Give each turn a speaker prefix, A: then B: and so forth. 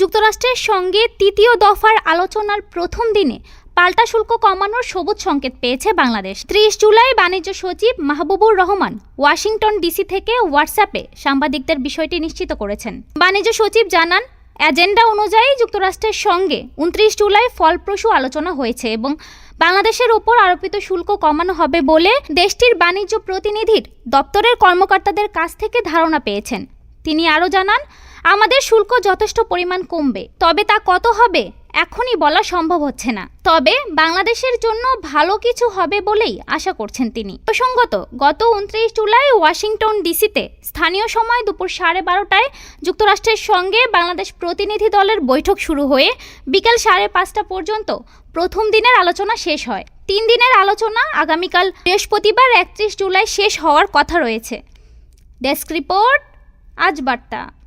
A: যুক্তরাষ্ট্রের সঙ্গে তৃতীয় দফার আলোচনার প্রথম দিনে পাল্টা শুল্ক কমানোর সবুজ সংকেত পেয়েছে বাংলাদেশ। ত্রিশ জুলাই বাণিজ্য সচিব মাহবুবুর রহমান ওয়াশিংটন ডিসি থেকে হোয়াটসঅ্যাপে সাংবাদিকদের বিষয়টি নিশ্চিত করেছেন। বাণিজ্য সচিব জানান, এজেন্ডা অনুযায়ী যুক্তরাষ্ট্রের সঙ্গে উনত্রিশ জুলাই ফলপ্রসূ আলোচনা হয়েছে এবং বাংলাদেশের ওপর আরোপিত শুল্ক কমানো হবে বলে দেশটির বাণিজ্য প্রতিনিধির দপ্তরের কর্মকর্তাদের কাছ থেকে ধারণা পেয়েছেন। তিনি আরও জানান আমাদের শুল্ক যথেষ্ট পরিমাণ কমবে। তবে তা কত হবে? এখনই বলা সম্ভব হচ্ছে না। তবে বাংলাদেশের জন্য ভালো কিছু হবে বলেই আশা করছেন তিনি। প্রসঙ্গত, গত উনত্রিশ জুলাই ওয়াশিংটন ডিসিতে স্থানীয় সময় দুপুর সাড়ে বারোটায় যুক্তরাষ্ট্রের সঙ্গে বাংলাদেশ প্রতিনিধি দলের বৈঠক শুরু হয়ে বিকেল সাড়ে পাঁচটা পর্যন্ত প্রথম দিনের আলোচনা শেষ হয়। তিন দিনের আলোচনা আগামীকাল বৃহস্পতিবার একত্রিশ জুলাই শেষ হওয়ার কথা রয়েছে। ডেস্ক রিপোর্ট, আজ বার্তা।